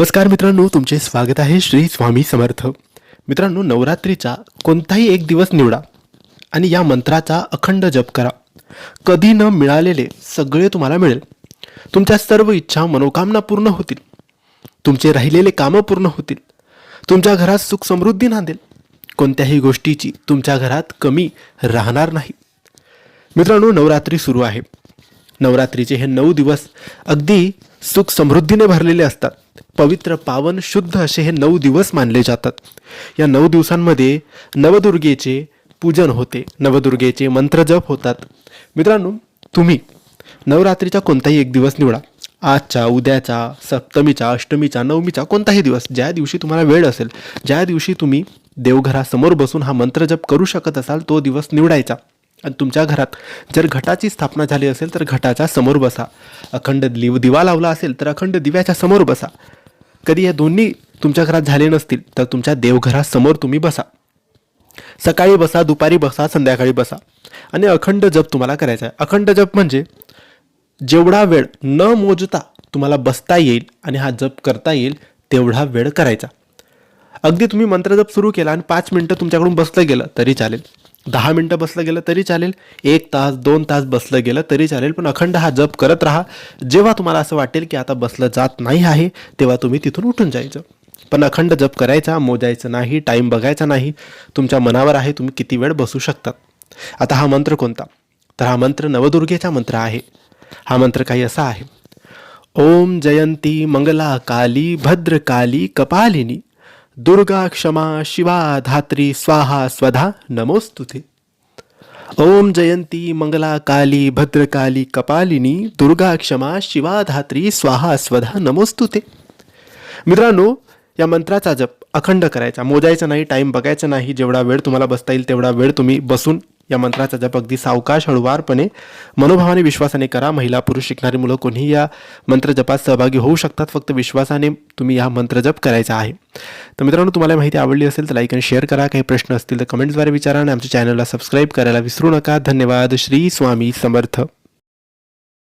नमस्कार मित्रांनो तुमचे स्वागत आहे श्री स्वामी समर्थ. मित्रांनो नवरात्रीचा कोणताही एक दिवस निवडा आणि या मंत्राचा अखंड जप करा. कधी न मिळालेले सगळे तुम्हाला मिळेल. तुमच्या सर्व इच्छा मनोकामना पूर्ण होतील. तुमचे राहिलेले कामं पूर्ण होतील. तुमच्या घरात सुख समृद्धी नांदेल. कोणत्याही गोष्टीची तुमच्या घरात कमी राहणार नाही. मित्रांनो नवरात्री सुरू आहे. नवरात्रीचे हे नऊ दिवस अगदी सुख समृद्धीने भरलेले असतात. पवित्र पावन शुद्ध असे हे नऊ दिवस मानले जातात. या नऊ दिवसांमध्ये नवदुर्गेचे पूजन होते. नवदुर्गेचे मंत्रजप होतात. मित्रांनो तुम्ही नवरात्रीचा कोणताही एक दिवस निवडा. आजचा उद्याचा सप्तमीचा अष्टमीचा नवमीचा कोणताही दिवस ज्या दिवशी तुम्हाला वेळ असेल ज्या दिवशी तुम्ही देवघरासमोर बसून हा मंत्रजप करू शकत असाल तो दिवस निवडायचा. आणि तुमच्या घरात जर घटाची स्थापना झाली असेल तर घटाच्या समोर बसा. अखंड लिव दिवा लावला असेल तर अखंड दिव्याच्या समोर बसा. कधी या दोन्ही तुमच्या घरात झाले नसतील तर तुमच्या देवघरासमोर तुम्ही बसा. सकाळी बसा दुपारी बसा संध्याकाळी बसा. आणि अखंड जप तुम्हाला करायचा आहे. अखंड जप म्हणजे जेवढा वेळ न मोजता तुम्हाला बसता येईल आणि हा जप करता येईल तेवढा वेळ करायचा. अगदी तुम्ही मंत्रजप सुरू केला आणि पाच मिनटं तुमच्याकडून बसलं गेलं तरी चालेल. दहा मिनटं बसलं गेलं तरी चालेल एक तास दोन तास बसलं गेलं तरी चालेल पण अखंड हा जप करत राहा. जेव्हा तुम्हाला असं वाटेल की आता बसलं जात नाही आहे तेव्हा तुम्ही तिथून उठून जायचं. पण अखंड जप करायचा मोजायचं नाही टाईम बघायचा नाही. तुमच्या मनावर आहे तुम्ही किती वेळ बसू शकतात आता हा मंत्र कोणता? तर हा मंत्र नवदुर्गेचा मंत्र आहे. हा मंत्र काही असा आहे. ओम जयंती मंगला काली भद्रकाली कपालिनी. दुर्गा क्षमा शिवा धात्री स्वाहा स्वधा नमोस्तुते। ओम जयंती मंगला काली भद्रकाली कपालिनी दुर्गा क्षमा शिवा धात्री स्वाहा स्वधा नमोस्तुते। मित्रांनो या मंत्राचा जप अखंड करायचा मोजायचा नाही टाईम बघायचा नाही जेवढा वेळ तुम्हाला बसता येईल तेवढा वेळ तुम्ही बसून या मंत्राचा जप अगदी सावकाश हळुवारपणे. मनोभावाने विश्वासाने करा महिला पुरुष शिकणारी मुलं कोणीही या मंत्रजपात सहभागी होऊ शकतात फक्त विश्वासाने तुम्ही हा मंत्रजप करायचा आहे. तर मित्रांनो तुम्हाला माहिती आवडली असेल तर लाईक आणि शेअर करा. काही प्रश्न असतील तर कमेंट्सद्वारे विचारा आणि आमच्या चॅनलला सबस्क्राईब करायला विसरू नका. धन्यवाद. श्री स्वामी समर्थ.